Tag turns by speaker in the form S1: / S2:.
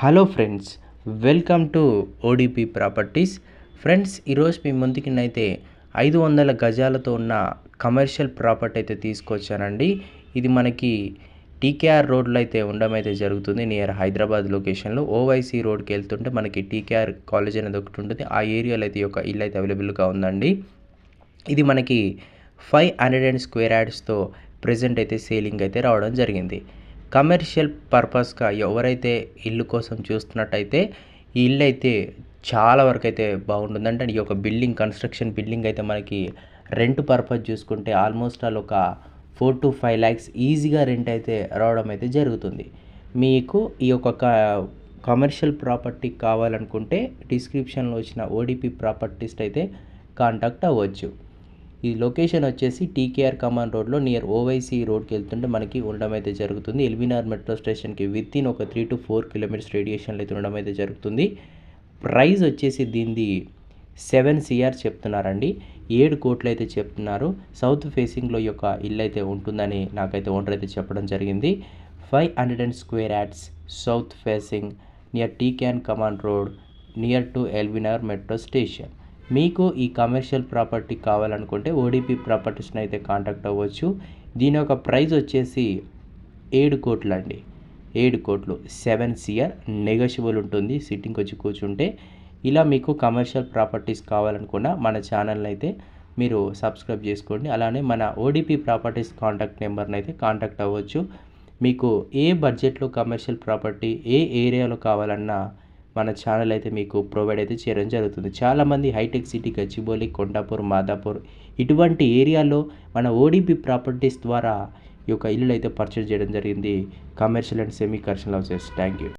S1: Hello friends welcome to ODP properties. Friends ఈరోజు మీ ముందుకినైతే ఐదు వందల గజాలతో ఉన్న కమర్షియల్ ప్రాపర్టీ అయితే తీసుకొచ్చానండి. ఇది మనకి టీకేఆర్ రోడ్లో అయితే ఉండడం అయితే జరుగుతుంది నియర్ హైదరాబాద్ లొకేషన్లో. ఓవైసీ రోడ్కి వెళ్తుంటే మనకి టీకేఆర్ కాలేజ్ అనేది ఒకటి ఉంటుంది. ఆ ఏరియాలో అయితే ఒక ఇల్లు అయితే అవైలబుల్గా ఉందండి. ఇది మనకి ఫైవ్ హండ్రెడ్ అండ్ స్క్వేర్ యాడ్స్తో ప్రజెంట్ అయితే సేలింగ్ అయితే రావడం జరిగింది. కమర్షియల్ పర్పస్గా ఎవరైతే ఇల్లు కోసం చూస్తున్నట్టయితే ఈ ఇల్లు అయితే చాలా వరకు అయితే బాగుంటుంది. అంటే ఈ యొక్క బిల్డింగ్ కన్స్ట్రక్షన్ బిల్డింగ్ అయితే మనకి రెంట్ పర్పస్ చూసుకుంటే ఆల్మోస్ట్ ఆల్ ఒక ఫోర్ టు ఫైవ్ ల్యాక్స్ ఈజీగా రెంట్ అయితే రావడం అయితే జరుగుతుంది. మీకు ఈ యొక్క కమర్షియల్ ప్రాపర్టీ కావాలనుకుంటే డిస్క్రిప్షన్లో వచ్చిన ఓడిపి ప్రాపర్టీస్ అయితే కాంటాక్ట్ అవ్వచ్చు. ఈ లొకేషన్ వచ్చేసి టీకేఆర్ కమాన్ రోడ్లో నియర్ ఓవైసీ రోడ్కి వెళ్తుంటే మనకి ఉండడం అయితే జరుగుతుంది. ఎల్బీనార్ మెట్రో స్టేషన్కి విత్ ఇన్ ఒక త్రీ టు ఫోర్ కిలోమీటర్స్ రేడియేషన్లో అయితే ఉండడం అయితే జరుగుతుంది. ప్రైస్ వచ్చేసి దీనిది సెవెన్ సిఆర్ చెప్తున్నారండి. ఏడు కోట్లు అయితే చెప్తున్నారు. సౌత్ ఫేసింగ్లో యొక్క ఇల్లు అయితే ఉంటుందని నాకైతే ఓనర్ అయితే చెప్పడం జరిగింది. Five hundred and square yards south facing near T can command road near to LB Nagar metro station. మీకు ఈ కమర్షియల్ ప్రాపర్టీ కావాలనుకుంటే ఓడిపి ప్రాపర్టీస్ని అయితే కాంటాక్ట్ అవ్వచ్చు. దీని యొక్క ప్రైస్ వచ్చేసి ఏడు కోట్లు అండి. ఏడు కోట్లు. సెవెన్ సిఆర్ నెగోషియబుల్ ఉంటుంది. సిట్టింగ్కి వచ్చి కూర్చుంటే ఇలా మీకు కమర్షియల్ ప్రాపర్టీస్ కావాలనుకున్న మన ఛానల్ని అయితే మీరు సబ్స్క్రైబ్ చేసుకోండి. అలానే మన ఓడిపి ప్రాపర్టీస్ కాంటాక్ట్ నెంబర్ని అయితే కాంటాక్ట్ అవ్వచ్చు. మీకు ఏ బడ్జెట్లో కమర్షియల్ ప్రాపర్టీ ఏ ఏరియాలో కావాలన్నా మన ఛానల్ అయితే మీకు ప్రొవైడ్ అయితే చేయడం జరుగుతుంది. చాలామంది హైటెక్ సిటీ గచ్చిబౌలి కొండాపూర్ మాదాపూర్ ఇటువంటి ఏరియాలో మన ఓడిపి ప్రాపర్టీస్ ద్వారా ఈ యొక్క ఇల్లు అయితే పర్చేజ్ చేయడం జరిగింది. Commercial and semi commercial houses thank you